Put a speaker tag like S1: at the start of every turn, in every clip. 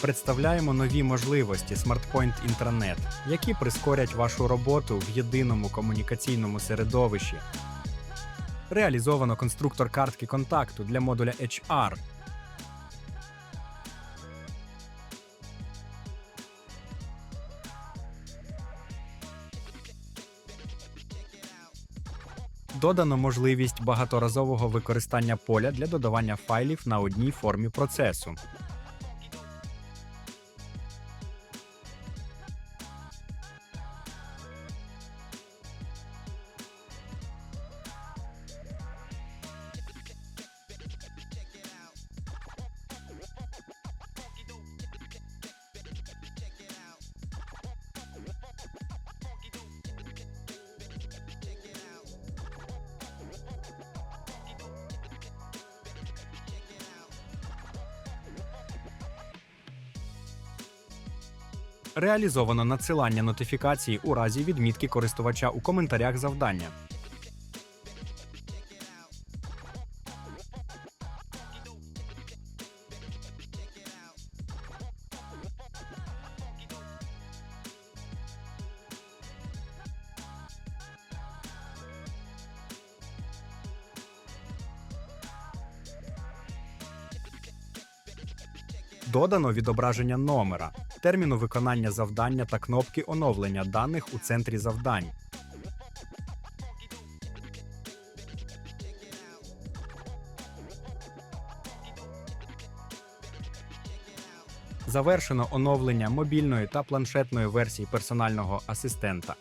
S1: представляємо нові можливості SmartPoint Intranet, які прискорять вашу роботу в єдиному комунікаційному середовищі. Реалізовано конструктор картки контакту для модуля HR. Додано можливість багаторазового використання поля для додавання файлів на одній формі процесу. Реалізовано надсилання нотифікації у разі відмітки користувача у коментарях завдання. Додано відображення номера, терміну виконання завдання та кнопки оновлення даних у центрі завдань. Завершено оновлення мобільної та планшетної версії персонального асистента.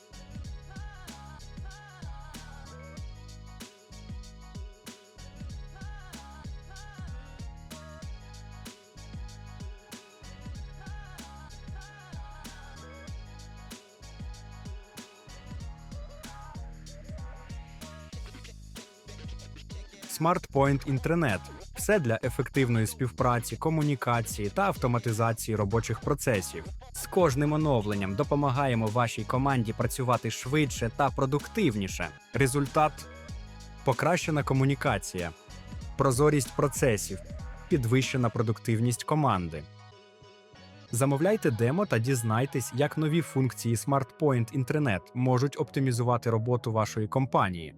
S1: SmartPoint Intranet – все для ефективної співпраці, комунікації та автоматизації робочих процесів. З кожним оновленням допомагаємо вашій команді працювати швидше та продуктивніше. Результат покращена комунікація, прозорість процесів, підвищена продуктивність команди. Замовляйте демо та дізнайтесь, як нові функції SmartPoint Intranet можуть оптимізувати роботу вашої компанії.